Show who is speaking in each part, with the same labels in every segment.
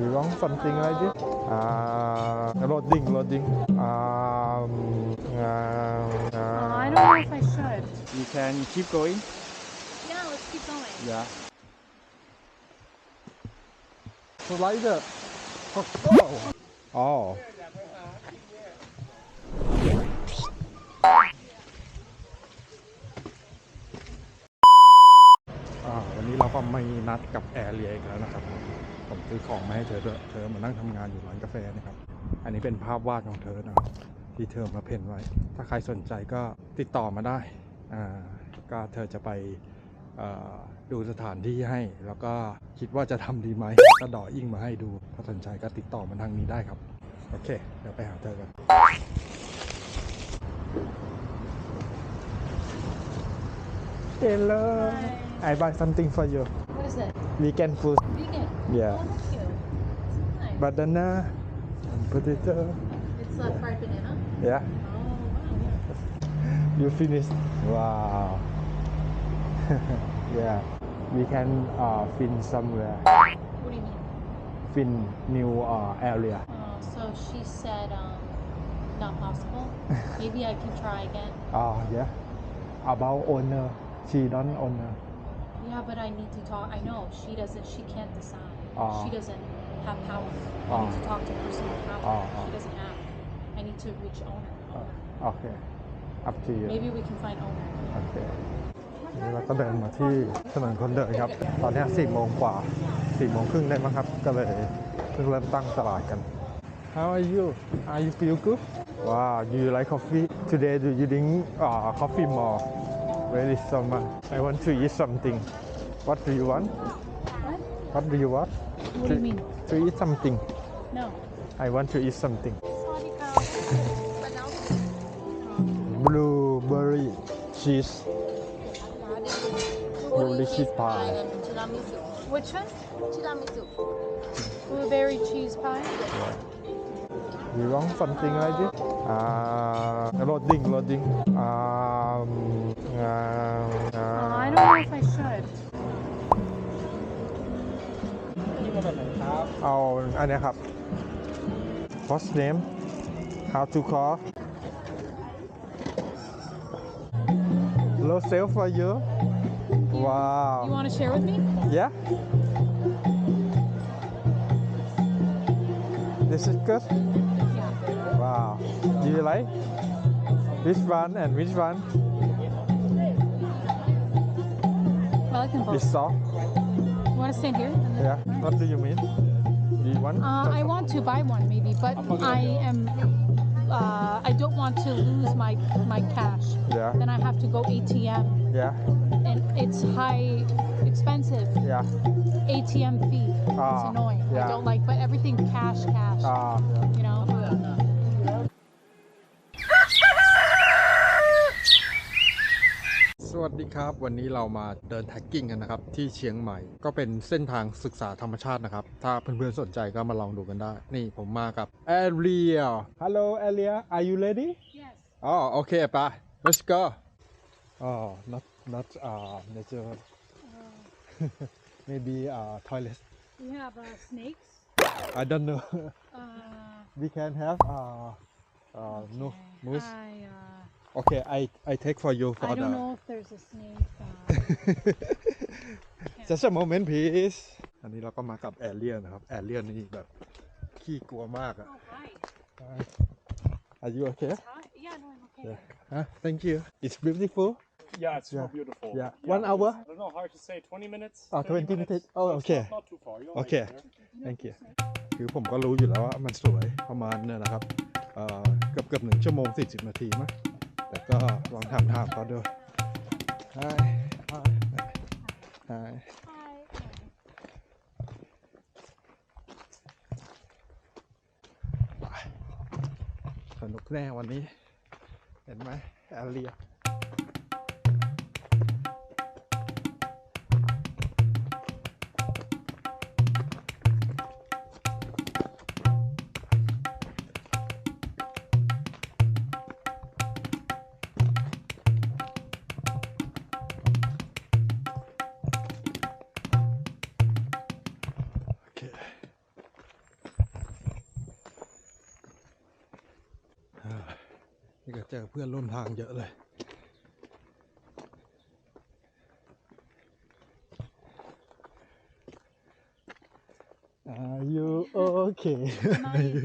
Speaker 1: you want something like this uh, loading loading um, uh,
Speaker 2: uh, I don't know if I should.
Speaker 3: You can keep going.
Speaker 2: Yeah, let's keep going.
Speaker 3: Yeah.
Speaker 1: Slider. Oh. oh. วันนี้เราก็ไม่นัดกับแอร์เรียอีกแล้วนะครับผมซื้อของมาให้เธอเธอมานั่งทำงานอยู่ร้านกาแฟนะครับ อันนี้เป็นภาพวาดของเธอนะที่เธอมาเพ่นไว้ ถ้าใครสนใจก็ติดต่อมาได้ อ่า ก็เธอจะไปดูสถานที่ให้ แล้วก็คิดว่าจะทำดีไหมก็ดออิ่งมาให้ดูถ้าสนใจก็ติดต่อมาทางนี้ได้ครับ โอเค เดี๋ยวไปหาเธอกันเอลโล I buy something for you
Speaker 2: is can
Speaker 1: put. food.
Speaker 2: Vegan.
Speaker 1: Yeah.
Speaker 2: Oh, Nice.
Speaker 1: Banana and potato.
Speaker 2: It's a yeah. Uh, fried banana?
Speaker 1: Yeah.
Speaker 2: Oh, wow.
Speaker 1: you finished. Wow. yeah. We can uh, fin somewhere.
Speaker 2: What do you mean?
Speaker 1: Fin new uh, area.
Speaker 2: Oh, so she said um, not possible. Maybe I can try again.
Speaker 1: Oh, yeah. About owner. She don't owner.
Speaker 2: yeah but I need to talk I know she doesn't she can't decide
Speaker 1: Uh,
Speaker 2: she doesn't have power I need to talk to p e r some n power
Speaker 1: Uh, uh,
Speaker 2: she doesn't have I need to reach owner Uh,
Speaker 1: okay up to you
Speaker 2: maybe we can find owner
Speaker 1: okay นี่เราก็เดินมาที่ถนนคนเดินครับตอนนี้สี่โมงกว่าสี่โมงครึ่งได้มั้งครับก็เลยเพิ่งเริ่มตั้งตลาดกัน How are you? Are you feel good? Wow, you like coffee? Today do you drink uh, coffee more? Where is someone? I want to eat something. What do you want? What? What do you want?
Speaker 2: What to, do you mean?
Speaker 1: To eat something.
Speaker 2: No.
Speaker 1: I want to eat something. Blueberry cheese. Blueberry cheese pie.
Speaker 2: Which one? Blueberry cheese pie. Yeah.
Speaker 1: You want something like this? Uh, loading, loading. Um,
Speaker 2: I don't know if I should.
Speaker 1: นี่มันแบบไหนครับ What's the name how to call low sale for you wow
Speaker 2: You want to share with me?
Speaker 1: yeah this is good
Speaker 2: Yeah.
Speaker 1: wow do you like this one and which one Second
Speaker 2: boat.
Speaker 1: saw.
Speaker 2: You want to stand here?
Speaker 1: Yeah. What do you mean? Do you want?
Speaker 2: Uh, I want to buy one maybe, but I am. Uh, I don't want to lose my my cash.
Speaker 1: Yeah.
Speaker 2: Then I have to go ATM.
Speaker 1: Yeah.
Speaker 2: And it's high, expensive.
Speaker 1: Yeah.
Speaker 2: ATM fee.
Speaker 1: Uh,
Speaker 2: it's ah, annoying.
Speaker 1: Yeah.
Speaker 2: I don't like, but everything cash, cash.
Speaker 1: Uh,
Speaker 2: You know.
Speaker 1: วัสดีครับวันนี้เรามาเดินแท็กกิ้งกันนะครับ ที่เชียงใหม่ก็เป็นเส้นทางศึกษาธรรมชาตินะครับ ถ้าเพื่อนๆสนใจก็มาลองดูกันได้นี่ผมมากับแอเรีย Hello แอเรีย Are you ready
Speaker 2: Yes
Speaker 1: อ๋อโอเคไป Let's go อ๋อ not not uh nature maybe uh toilet
Speaker 2: We have uh, snakes
Speaker 1: I don't know
Speaker 2: uh,
Speaker 1: We can have uh, uh no moose
Speaker 2: I, uh,
Speaker 1: Okay, I, I take for you for
Speaker 2: I don't the... know if there's a snake.
Speaker 1: Just a moment, please. อันนี้เราก็มากับแอเลียนนะครับ แอเลียนนี่แบบขี้กลัวมากอะ Are you okay?
Speaker 2: Yeah, no, I'm okay.
Speaker 1: Yeah. Huh? Thank you. It's beautiful.
Speaker 4: Yeah, it's
Speaker 1: yeah.
Speaker 4: beautiful.
Speaker 1: Yeah. yeah. One hour?
Speaker 4: I don't know, h o w to say. 20 minutes?
Speaker 1: Oh, 20 minutes.
Speaker 4: minutes. Oh,
Speaker 1: okay.
Speaker 4: not, not too far. You r e okay.
Speaker 1: Thank you. คือผมก็รู้อยู่แล้วว่ามันสวย ประมาณเนี่ยนะครับเกือบเกือบหนึ่งชั่วโมง 40 นาทีมั้ยแต่ก็ลองทำถามเขาดูสนุกแน่วันนี้ เห็นไหมแอลเลียกันเยอะเลย Are you okay?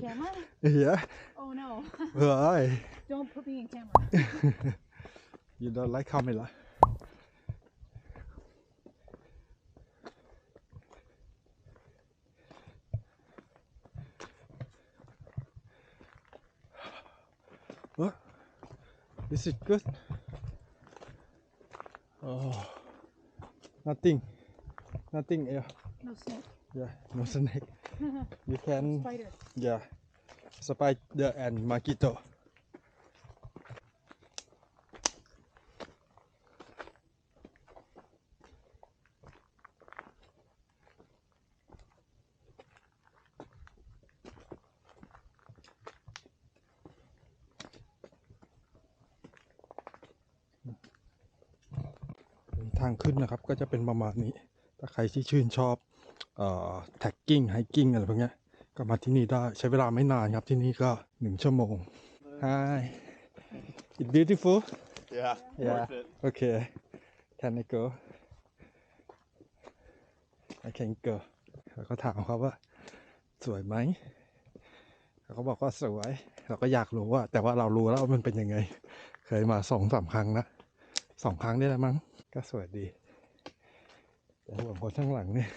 Speaker 2: camera?
Speaker 1: Yeah.
Speaker 2: Oh no.
Speaker 1: Why?
Speaker 2: Don't put me in camera.
Speaker 1: you don't like camera? Is it good? Oh, nothing, nothing. Yeah.
Speaker 2: No snake.
Speaker 1: Yeah, no snake. you can.
Speaker 2: Spider.
Speaker 1: Yeah, spider and mosquito. ทางขึ้นนะครับก็จะเป็นประมาณนี้ ถ้าใครที่ชื่นชอบแท็กกิ้งไฮกิ้งอะไรพวกนี้ก็มาที่นี่ได้ ใช้เวลาไม่นานครับ ที่นี่ก็หนึ่งชั่วโมง Hi it's beautiful
Speaker 3: yeah
Speaker 1: yeah okay can I go I can go แล้วก็ถามเขาว่าสวยไหมเขาบอกว่าสวยเราก็อยากรู้ว่า แต่ว่าเรารู้แล้วว่ามันเป็นยังไง เคยมาสองสามครั้งนะสองครั้งได้แล้วมั้งก็สวยดีแต่หัวพอข้างหลังเนี่ย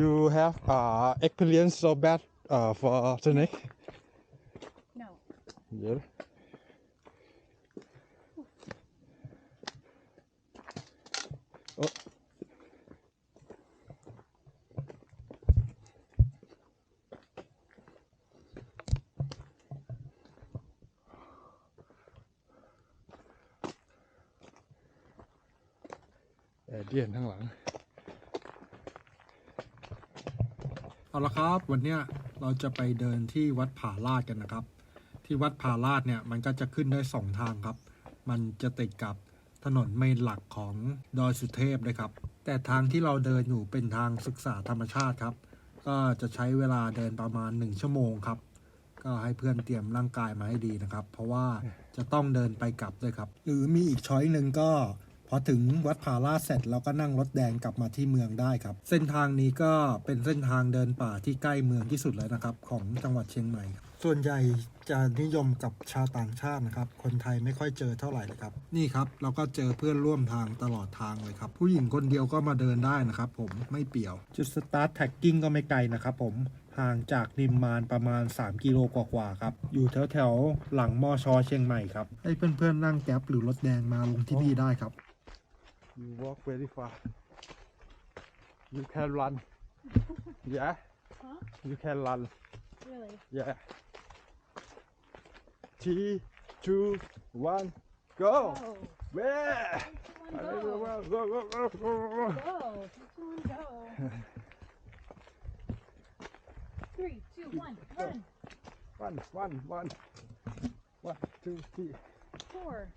Speaker 1: you have uh experience so bad uh for snake
Speaker 2: no
Speaker 1: yeah ที่เห็นข้างหลังเอาละครับวันนี้เราจะไปเดินที่วัดผาลาดกันนะครับ ที่วัดผาลาดเนี่ยมันก็จะขึ้นได้สองทางครับ มันจะติดกับถนนเมนหลักของดอยสุเทพเลยครับ แต่ทางที่เราเดินอยู่เป็นทางศึกษาธรรมชาติครับ ก็จะใช้เวลาเดินประมาณ 1 ชั่วโมงครับ ก็ให้เพื่อนเตรียมร่างกายมาให้ดีนะครับ เพราะว่าจะต้องเดินไปกลับด้วยครับ หรือมีอีกช้อยหนึ่งก็พอถึงวัดพาราเสร็จเราก็นั่งรถแดงกลับมาที่เมืองได้ครับเส้นทางนี้ก็เป็นเส้นทางเดินป่าที่ใกล้เมืองที่สุดแล้วนะครับของจังหวัดเชียงใหม่ ส่วนใหญ่จะนิยมกับชาวต่างชาตินะครับคนไทยไม่ค่อยเจอเท่าไหร่นะครับนี่ครับเราก็เจอเพื่อนร่วมทางตลอดทางเลยครับ ผู้หญิงคนเดียวก็มาเดินได้นะครับผมไม่เปี่ยวจุดสตาร์ทแท็กกิ้งก็ไม่ไกลนะครับ ผมห่างจากนิมมานประมาณ3กิโลกว่าๆครับอยู่แถวๆหลังมอชอเชียงใหม่ครับให้เพื่อนๆนั่งแก๊บหรือรถแดงมาลงที่นี่ได้ครับ You walk very far. You can run. yeah.
Speaker 2: Huh?
Speaker 1: You can run.
Speaker 2: Really?
Speaker 1: Yeah. Three, two, one, go.
Speaker 2: go. Yeah.
Speaker 1: Go.
Speaker 2: Go,
Speaker 1: go, go, go. Go. go.
Speaker 2: Three, two, one, run.
Speaker 1: One, one, one. One, two, three.
Speaker 2: Four.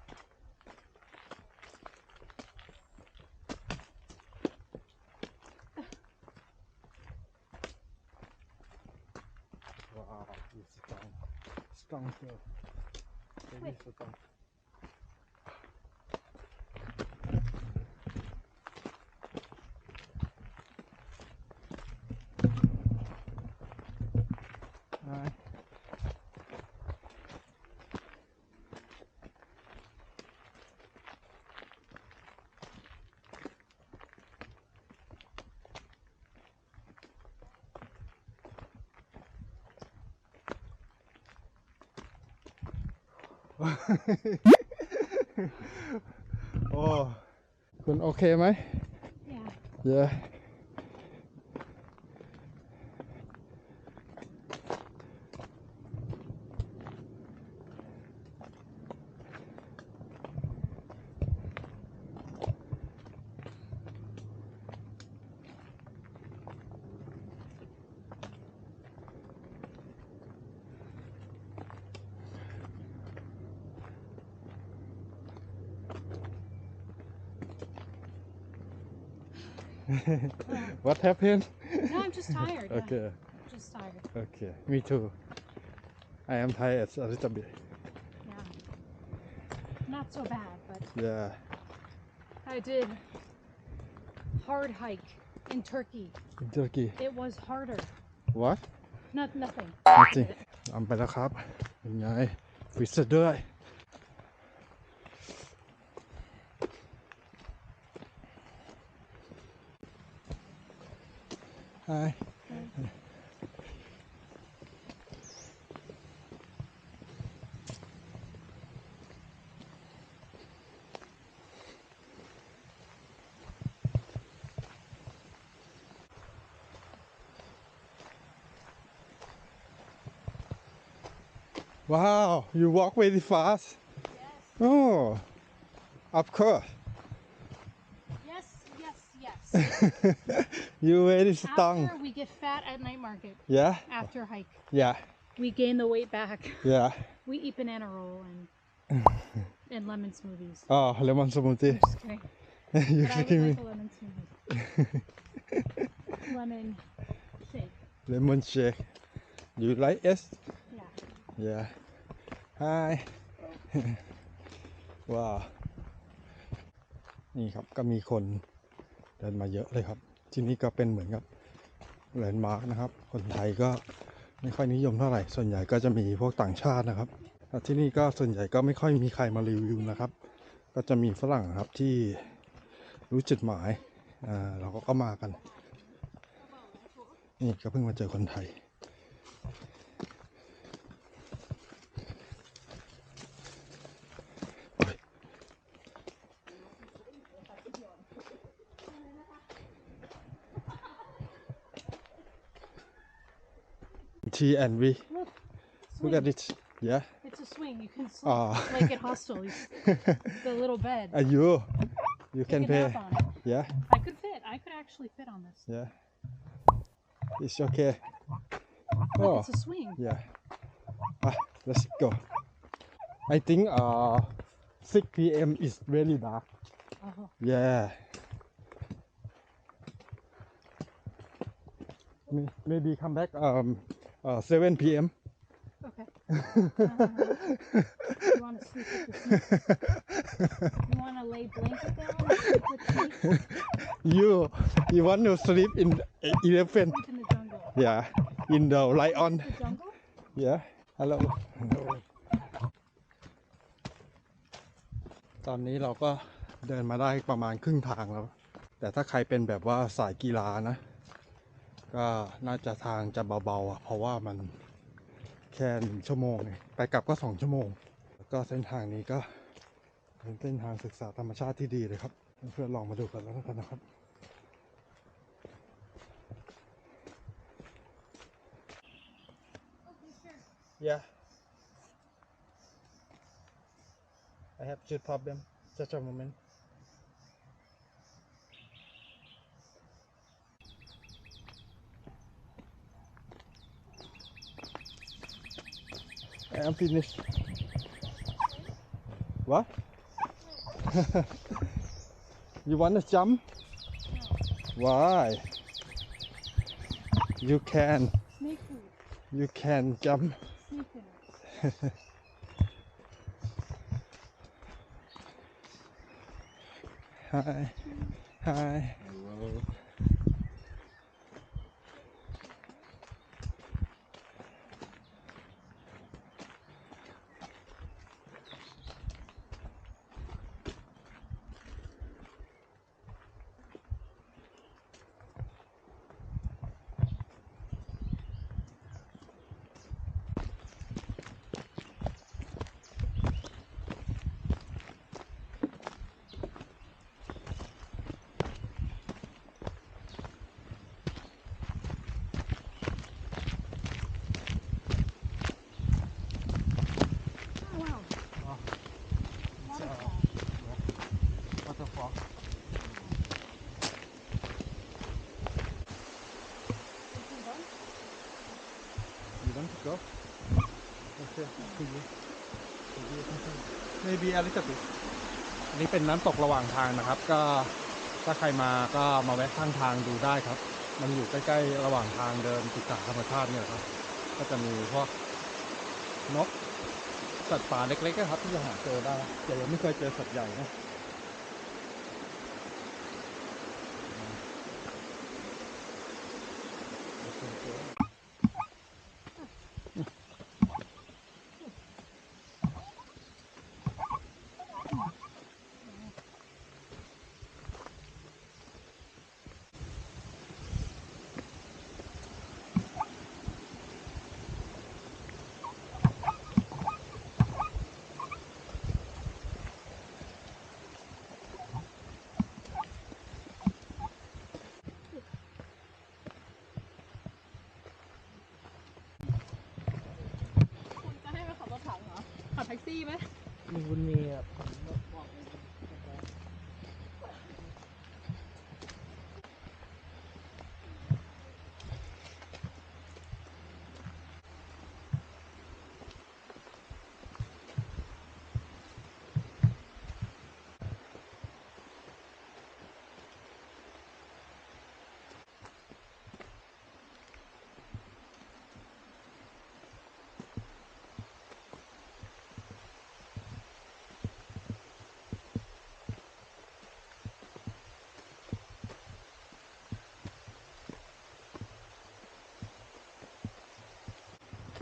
Speaker 1: 刚说的意
Speaker 2: 思
Speaker 1: 刚。โอ้คุณโอเคไหม
Speaker 2: เย้
Speaker 1: what happened?
Speaker 2: No, I'm just tired.
Speaker 1: okay.
Speaker 2: I'm just tired.
Speaker 1: Okay, me too. I am tired a little bit.
Speaker 2: Yeah. Not so bad, but.
Speaker 1: Yeah.
Speaker 2: I did hard hike in Turkey.
Speaker 1: In Turkey.
Speaker 2: It was harder.
Speaker 1: What?
Speaker 2: Not nothing.
Speaker 1: Nothing. อัมไปแล้วครับเป็นไงฟิสเซอร์ด้วย Hi. Wow, you walk very fast. Yes. Oh, of course.
Speaker 2: Yes, yes, yes.
Speaker 1: You very strong.
Speaker 2: After we get fat at night market.
Speaker 1: Yeah.
Speaker 2: After hike.
Speaker 1: Yeah.
Speaker 2: We gain the weight back.
Speaker 1: Yeah.
Speaker 2: We eat banana roll and and lemon smoothies.
Speaker 1: Oh, lemon smoothie.
Speaker 2: I'm just kidding.
Speaker 1: You're
Speaker 2: k i d
Speaker 1: d i n g
Speaker 2: like me. lemon s h e lemon shake.
Speaker 1: Lemon shake. You like it?
Speaker 2: Yeah.
Speaker 1: Yeah. Hi. wow. นี่ครับก็มีคนเดินมาเยอะเลยครับที่นี่ก็เป็นเหมือนกับแลนด์มาร์กนะครับ คนไทยก็ไม่ค่อยนิยมเท่าไหร่ ส่วนใหญ่ก็จะมีพวกต่างชาตินะครับ ที่นี่ก็ส่วนใหญ่ก็ไม่ค่อยมีใครมารีวิวนะครับ ก็จะมีฝรั่งครับที่รู้จุดหมายเราก็ก็มากัน นี่ก็เพิ่งมาเจอคนไทย T and V.
Speaker 2: Look,
Speaker 1: Look at it. Yeah.
Speaker 2: It's a swing. You can
Speaker 1: ah.
Speaker 2: sleep, oh. make it hostels. the little bed.
Speaker 1: Are you? You can
Speaker 2: fit.
Speaker 1: Yeah.
Speaker 2: I could fit. I could actually fit on this.
Speaker 1: Yeah. It's okay.
Speaker 2: Look,
Speaker 1: oh.
Speaker 2: It's a swing.
Speaker 1: Yeah. Ah, let's go. I think uh, 6 p.m. is really dark.
Speaker 2: Uh-huh.
Speaker 1: Yeah. Maybe come back um, uh, 7 p.m.
Speaker 2: Okay. Uh, you want to sleep with You want to lay blanket down
Speaker 1: You, you want to sleep in uh, elephant?
Speaker 2: Sleep in the jungle.
Speaker 1: Yeah, in the lion.
Speaker 2: The jungle?
Speaker 1: Yeah. Hello. Hello. ตอนนี้เราก็เดินมาได้ประมาณครึ่งทางแล้วแต่ถ้าใครเป็นแบบว่าสายกีฬานะก็น่าจะทางจะเบาๆอ่ะเพราะว่ามันแค่หนึ่งชั่วโมงนี่ไปกลับก็สองชั่วโมง แล้วก็เส้นทางนี้ก็เป็นเส้นทางศึกษาธรรมชาติที่ดีเลยครับ เพื่อนๆลองมาดูกันแล้วกันนะครับ yeah I have two problem j u s t a moment emptiness. What? you want to jump? Why? You can. You can jump. hi. Hi. go. Okay, see Maybe a little bit. อันนี้เป็นน้ำตกระหว่างทางนะครับก็ถ้าใครมาก็มาแวะข้างทางดูได้ครับมันอยู่ใกล้ๆ ระหว่างทางเดินศึกษาธรรมชาติเนี่ยครับ ก็จะมีพวกนกสัตว์ป่าเล็กๆครับที่จะหาเจอได้แต่ยังไม่เคยเจอสัตว์ใหญ่นะ
Speaker 2: ซี่ไหม
Speaker 3: มีบุญมี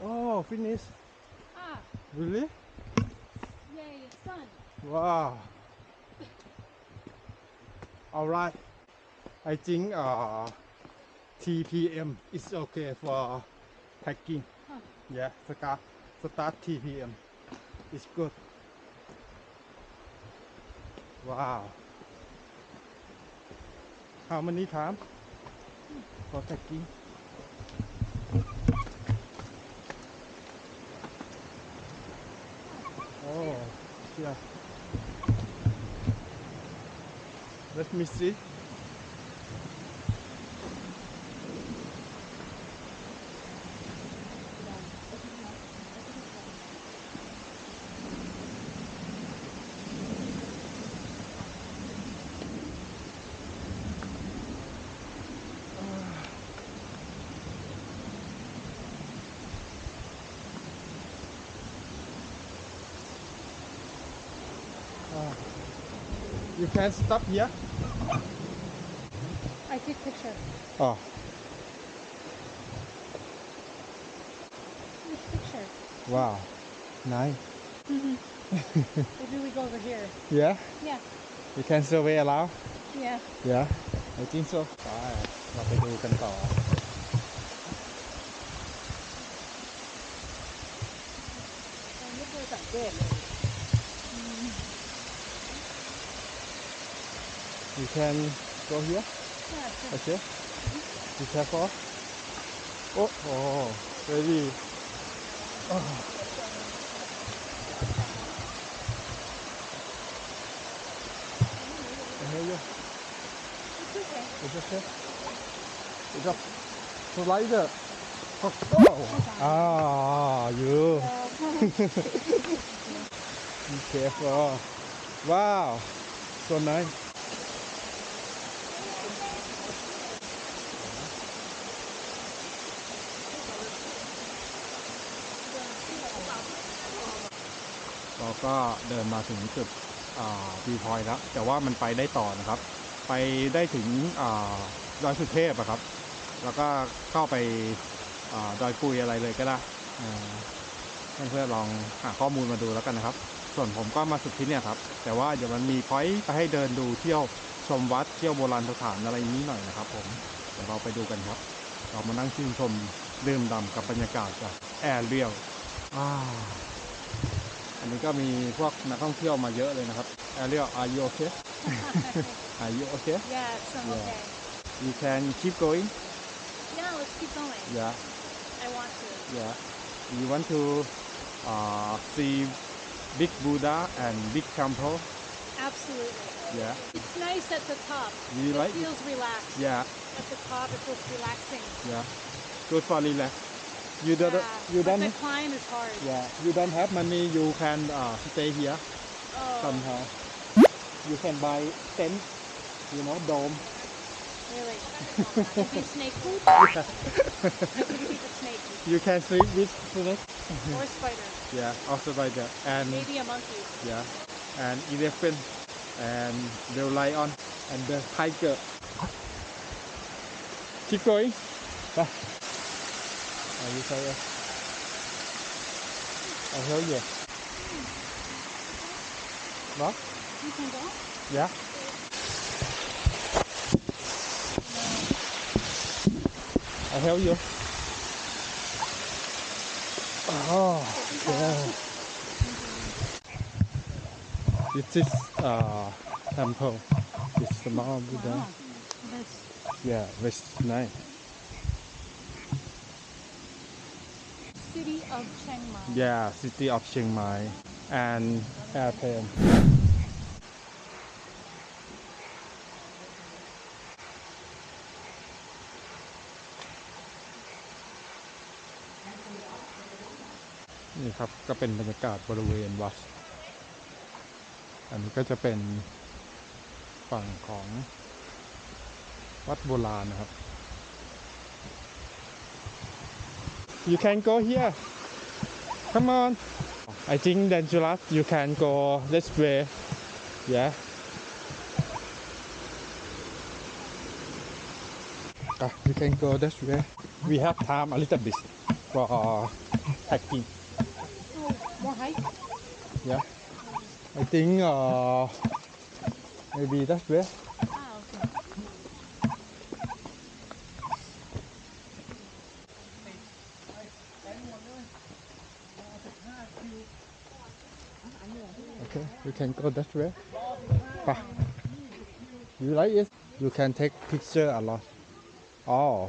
Speaker 1: Oh, finish.
Speaker 2: Ah.
Speaker 1: Really?
Speaker 2: Yeah, your son.
Speaker 1: e Wow. All right. I think uh, TPM is okay for packing.
Speaker 2: Huh.
Speaker 1: Yeah, start, start TPM. It's good. Wow. How many times for packing? Uh, you can stop here.
Speaker 2: Take picture.
Speaker 1: Oh.
Speaker 2: This picture.
Speaker 1: Wow. Nice.
Speaker 2: Mm hmm Maybe we go over here.
Speaker 1: Yeah?
Speaker 2: Yeah.
Speaker 1: You can still wait allow?
Speaker 2: Yeah.
Speaker 1: Yeah? I think so. เราไปดูกันต่อ
Speaker 2: เราไม่เคยสังเกตเลย
Speaker 1: You can go here? Okay. Be careful. Oh, oh, ready. Oh. Hey, yeah.
Speaker 2: It's okay.
Speaker 1: It's just slide it. Oh, ah, you. Be careful. Wow, so nice. ก็เดินมาถึงจุดวิวพอยต์แล้ว แต่ว่ามันไปได้ต่อนะครับ ไปได้ถึงดอยสุเทพะครับแล้วก็เข้าไปดอยปุยอะไรเลยก็ได้เพื่อนลองหาข้อมูลมาดูแล้วกันนะครับ ส่วนผมก็มาสุดที่เนี่ยครับ แต่ว่าเดี๋ยวมันมีพอยต์ไปให้เดินดูเที่ยวชมวัดเที่ยวโบราณสถานอะไรนี้หน่อยนะครับผมเดี๋ยวเราไปดูกันครับเรามานั่งชื่นชมดื่มดำกับบรรยากาศจากแอร์เรียลอ้าอันนี้ก็มีพวกนักท่องเที่ยวมาเยอะเลยนะครับ Ariel are you okay are you okay
Speaker 2: yeah so
Speaker 1: yeah.
Speaker 2: okay
Speaker 1: you can keep going
Speaker 2: yeah let's keep going
Speaker 1: yeah
Speaker 2: I want to
Speaker 1: yeah you want to uh, see big Buddha and big temple
Speaker 2: absolutely
Speaker 1: yeah
Speaker 2: it's nice at the top
Speaker 1: you
Speaker 2: it
Speaker 1: like
Speaker 2: feels relaxed
Speaker 1: yeah
Speaker 2: at the top it feels relaxing
Speaker 1: yeah good for relax You don't. you
Speaker 2: but
Speaker 1: don't.
Speaker 2: The climb is hard.
Speaker 1: Yeah. You don't have money. You can uh, stay here
Speaker 2: oh.
Speaker 1: somehow. You can buy tent. You know, dome.
Speaker 2: Really? snake food? Yeah.
Speaker 1: You can sleep with snake.
Speaker 2: or spider.
Speaker 1: Yeah, Or spider. And
Speaker 2: maybe a monkey.
Speaker 1: Yeah, and elephant, and the lion, and the tiger. Keep going. Bye. Are you tired? I hear you. What?
Speaker 2: You can go?
Speaker 1: Yeah. I hear you. Oh, yeah. It is uh, temple. It's the Mount Buddha.
Speaker 2: Wow. That's...
Speaker 1: Yeah, that's nice.
Speaker 2: of Chiang Mai.
Speaker 1: Yeah, city of Chiang Mai and airplane. นี่ครับก็เป็นบรรยากาศบริเวณ วัดอันนี้ก็จะเป็น ฝั่งของ วัดโบราณนะครับ You can go here Come on. I think then you last you can go this way. Yeah. Uh, you can go this way. We have time a little bit for
Speaker 2: uh, hiking.
Speaker 1: Yeah. I think uh, maybe that's
Speaker 2: where. Okay,
Speaker 1: we can go that way. Ah. You like it? You can take picture a lot. Oh.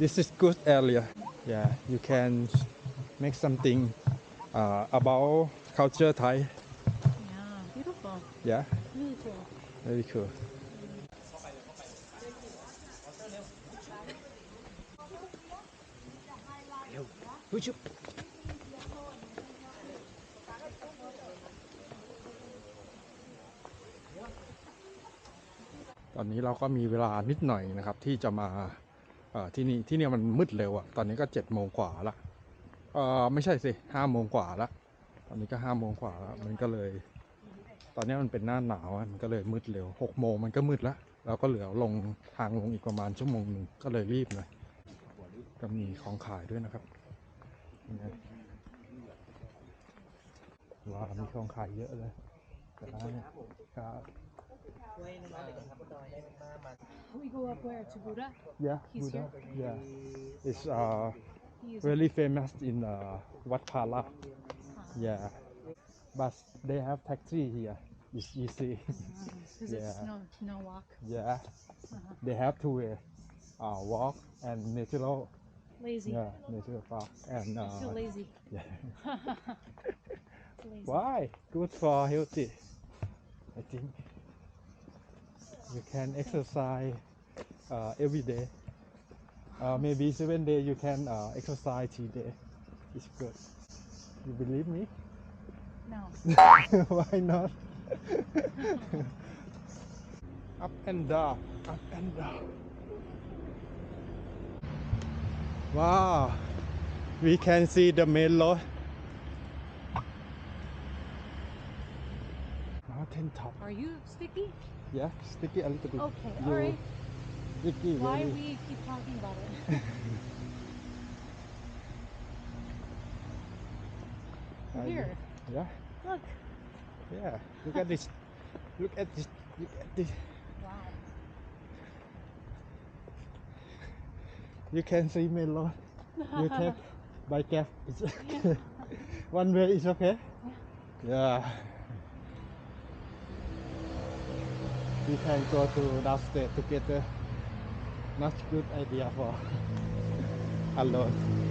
Speaker 1: This is good area. Yeah, you can make something uh, about culture Thai.
Speaker 2: Yeah, beautiful.
Speaker 1: Yeah.
Speaker 2: Really cool.
Speaker 1: Very cool. ุ
Speaker 3: ชุ
Speaker 1: ตอนนี้เราก็มีเวลานิดหน่อยนะครับที่จะมาที่นี่ที่นี่มันมืดเร็วอะ่ะตอนนี้ก็เจ็ดโมงกว่าละเออไม่ใช่สิห้าโมงกว่าละ ตอนนี้ก็ห้าโมงกว่าละมันก็เลย ตอนนี้มันเป็นหน้าหนาวมันก็เลยมืดเร็วหกโมงมันก็มืดละเราก็เหลือลงทางลงอีกประมาณชั่วโมงหนึ่งก็เลยรีบหน่อยก็มีของขายด้วยนะครับว้ามีของขายเยอะเลยกระครับ
Speaker 2: We go up where to Buddha?
Speaker 1: Yeah, Yeah, it's uh really famous in uh, Wat Phala. Yeah, but they have taxi here. It's easy.
Speaker 2: Because
Speaker 1: yeah.
Speaker 2: no, no walk.
Speaker 1: Yeah, uh-huh. they have to uh, walk and natural
Speaker 2: Lazy.
Speaker 1: Yeah, me too. Wow. And
Speaker 2: uh, too lazy.
Speaker 1: Yeah.
Speaker 2: lazy.
Speaker 1: Why? Good for healthy. I think you can exercise uh, every day. Uh, maybe seven day you can uh, exercise three day. It's good. You believe me?
Speaker 2: No.
Speaker 1: Why not? up and down, up and down. Wow, we can see the main road. Mountain top.
Speaker 2: Are you sticky?
Speaker 1: Yeah, sticky a little bit.
Speaker 2: Okay,
Speaker 1: you,
Speaker 2: all right.
Speaker 1: Sticky.
Speaker 2: Why
Speaker 1: really.
Speaker 2: we keep talking about it? Here.
Speaker 1: Yeah.
Speaker 2: Look.
Speaker 1: Yeah. Look at this. Look at this. Look at this. you can see me lot. you take by cab. It's okay. One way is okay. Yeah. yeah. We can go to downstairs together. Not good idea for alone.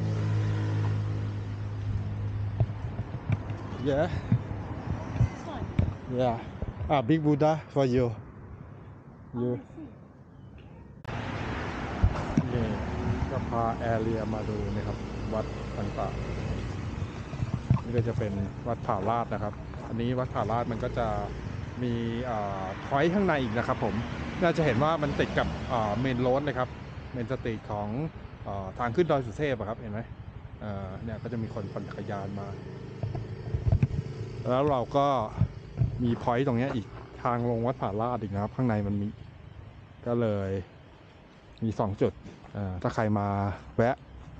Speaker 1: Yeah. Yeah. Ah, big Buddha for you. You. พาแอรเรียมาดูนะครับวัดต่างๆนี่ก็จะเป็นวัดผาลาดนะครับ อันนี้วัดผาลาดมันก็จะมีคอยข้างในอีกนะครับผมน่าจะเห็นว่ามันติดกับเมนโรดนะครับ เมนสตรีทของอทางขึ้นดอยสุเทพครับเห็นไหมเนี่ยก็จะมีคนปั่นจักรยานมา แล้วเราก็มีพอยต์ตรงนี้อีกทางลงวัดผาลาดอีกนะครับข้างในมันมีก็เลยมีสองจุดถ้าใครมาแวะ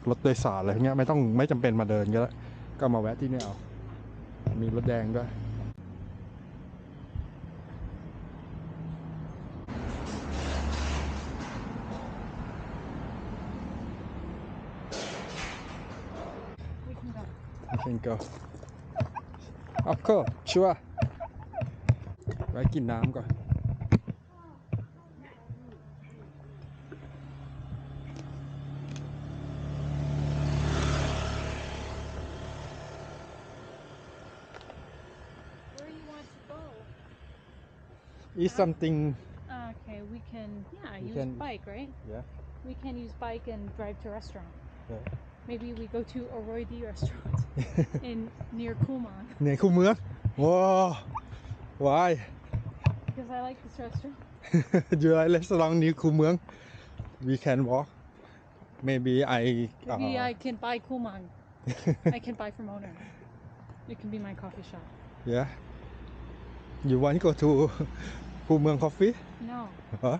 Speaker 1: รถโดยสารอะไรพวกนี้ไม่ต้องไม่จำเป็นมาเดินก็แล้วก็มาแวะที่นี่เอา มีรถแดงด้วย
Speaker 2: เ c ่ง go.
Speaker 1: Of อ o u r s ชัวไว้กินน้ำก่อน
Speaker 2: is
Speaker 1: oh. something.
Speaker 2: Okay, we can yeah
Speaker 1: we
Speaker 2: use
Speaker 1: can,
Speaker 2: bike, right?
Speaker 1: Yeah.
Speaker 2: We can use bike and drive to restaurant.
Speaker 1: Yeah.
Speaker 2: Maybe we go to Oroy D restaurant in near Kumon.
Speaker 1: Near Kumon? Whoa. Why?
Speaker 2: Because I like this restaurant.
Speaker 1: you like restaurant near Kumon? We can walk. Maybe I.
Speaker 2: Maybe
Speaker 1: uh,
Speaker 2: I can buy Kumon. I can buy from owner. It can be my coffee shop.
Speaker 1: Yeah. You want to go to Cool Mương Coffee?
Speaker 2: No.
Speaker 1: Huh?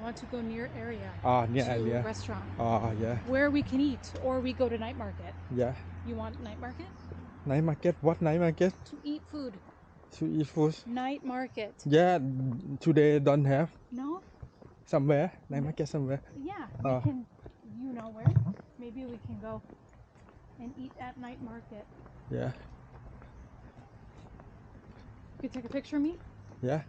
Speaker 2: I want to go near area.
Speaker 1: Ah, near area.
Speaker 2: Restaurant.
Speaker 1: Ah, yeah.
Speaker 2: Where we can eat, or we go to night market.
Speaker 1: Yeah.
Speaker 2: You want night market?
Speaker 1: Night market? What night market?
Speaker 2: To eat food.
Speaker 1: To eat food.
Speaker 2: Night market.
Speaker 1: Yeah, today don't have.
Speaker 2: No.
Speaker 1: Somewhere, night market somewhere.
Speaker 2: Yeah,
Speaker 1: uh.
Speaker 2: can. You know where? Maybe we can go and eat at night market.
Speaker 1: Yeah.
Speaker 2: You can take a picture of me.
Speaker 1: Yeah.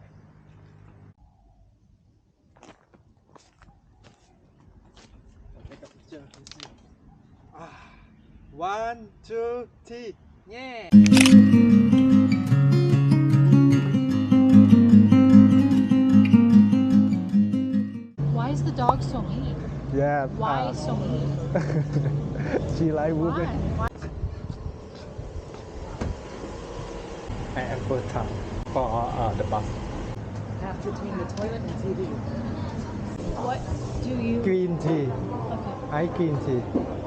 Speaker 1: One, two, three. Yeah.
Speaker 2: Why is the dog so mean?
Speaker 1: Yeah.
Speaker 2: Why
Speaker 1: uh,
Speaker 2: so mean?
Speaker 1: she like women.
Speaker 2: Why?
Speaker 1: I am for time for uh, uh, the bus.
Speaker 3: Half between the toilet and TV.
Speaker 2: What do you?
Speaker 1: Green tea.
Speaker 2: Okay.
Speaker 1: I green tea.